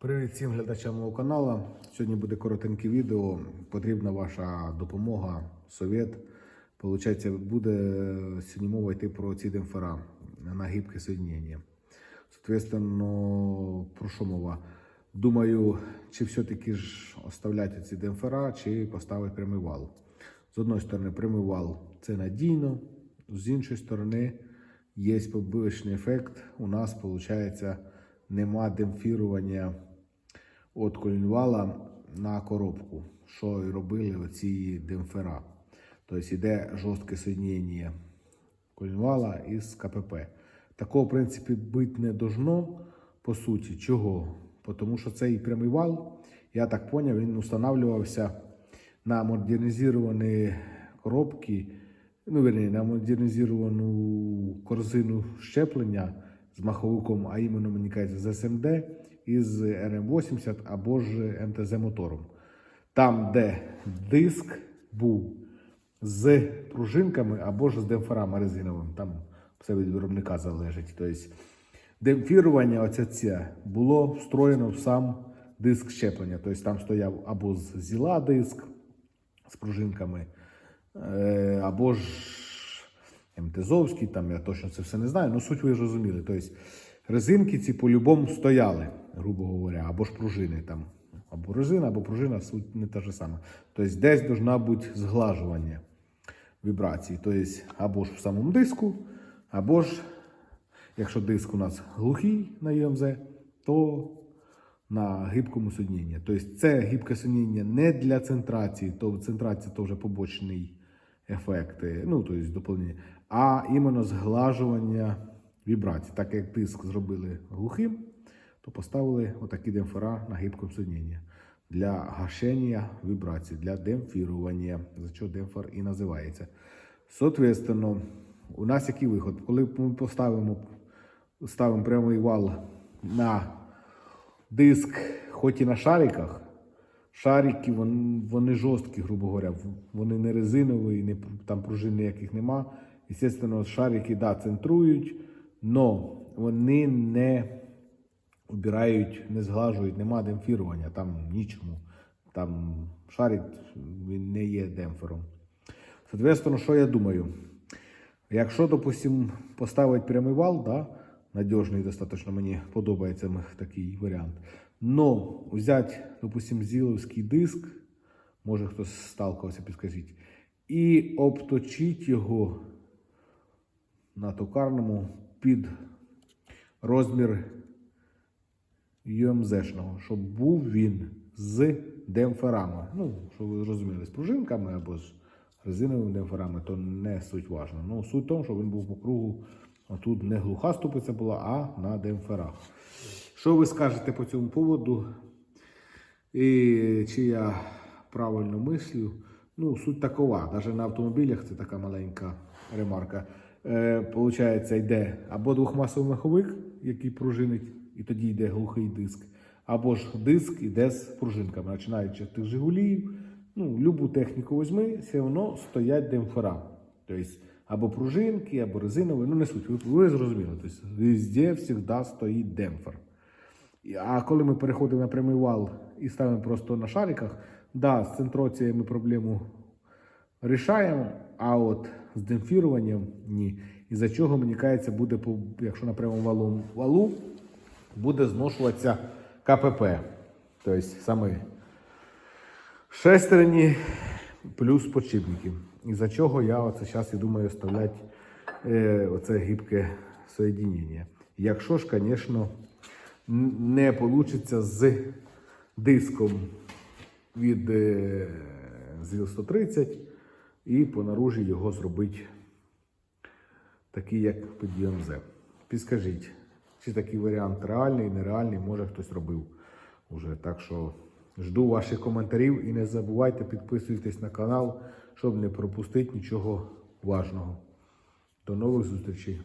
Привіт всім глядачам мого каналу. Сьогодні буде коротеньке відео. Потрібна ваша допомога, совет. Получається, буде сьогодні мова йти про ці демпфера на гибке соєднення. Соответственно, про що мова? Думаю, чи все-таки ж оставляти ці демпфера, чи поставити прямий вал. З одної сторони, прямий вал це надійно, з іншої сторони, є побивочний ефект. У нас, виходить, нема демпфірування від колінвала на коробку, що і робили оці демпфера. Тобто йде жорстке соєднення колінвала із КПП. Такого, в принципі, бути не должно, по суті. Чого? Тому що цей прямий вал, я так зрозумів, він встановлювався на модернізовані коробки, ну, верні, на модернізовану корзину щеплення з маховиком, а іменно, мені кажуть, з СМД із РМ-80 або ж МТЗ-мотором. Там, де диск був з пружинками або ж з демпферами резиновими, там все від виробника залежить. Тобто, демпфірування оце це було встроєно в сам диск щеплення. Тобто там стояв або з зіла диск з пружинками, е, або ж МТЗовський, там я точно це все не знаю, але суть ви розуміли. Тобто резинки ці по-любому стояли, грубо говоря, або ж пружини там. Або резина, або пружина, суть не та ж сама. Тобто десь должна бути зглажування вібрацій. Тобто або ж в самому диску, або ж, якщо диск у нас глухий на ЄМЗ, то на гибкому соединенні. Тобто це гибке соединення не для центрації, то центрація то вже побочний ефект, е, ну, тобто доповнення, а іменно зглажування вібрацій. Так як диск зробили глухим, то поставили отакі демпфера на гибкому соединенні для гашення вібрацій, для демпфірування, за що демпфер і називається. Соответственно, у нас який виход? Коли ми поставимо ставимо прямий вал на диск, хоч і на шариках, шарики вони, вони жорсткі, грубо говоря, вони не резинові, не, там пружин ніяких нема. Естественно, шарики да, центрують, але вони не убирають, не зглажують, нема демпфірування, там нічому. Там шарик він не є демпфером. Соответственно, що я думаю? Якщо, допустим, поставити прямий вал, да, надіжний достатньо, мені подобається такий варіант. Но взяти, допустим, зіловський диск, може хтось сталкувався, підскажіть, і обточити його на токарному під розмір UMZ-шного, щоб був він з демпферами. Ну, щоб ви зрозуміли, з пружинками або з резиновими демпферами, то не суть важно. Ну, суть в тому, що він був по кругу, тут не глуха ступиця була, а на демпферах. Що ви скажете по цьому поводу? І чи я правильно мислю? Ну, суть такова. Навіть на автомобілях це така маленька ремарка. Е, Получається, йде або двохмасовий маховик, який пружинить, і тоді йде глухий диск, або ж диск іде з пружинками, починаючи з тих Жигулів, ну, любу техніку візьми, все одно стоять демпфера. Тобто або пружинки, або резинові, ну не суть, ви, ви зрозуміли. Тобто, везде завжди стоїть демпфер. А коли ми переходимо на прямий вал і ставимо просто на шариках, да, з центроцією ми проблему рішаємо, а от з демпфіруванням ні. І за чого, мені кажеться, буде, якщо на прямому валу, валу буде зношуватися КПП. Тобто саме шестерні плюс подшипники. І за чого я оце зараз і думаю оставляти е, оце гибке соєдінення. Якщо ж, звісно, не вийде з диском від е, ЗІЛ-130 і по наружі його зробити такий, як під ДМЗ. Підскажіть, чи такий варіант реальний, нереальний, може хтось робив уже. Так що жду ваших коментарів і не забувайте підписуйтесь на канал, щоб не пропустити нічого важного. До нових зустрічей!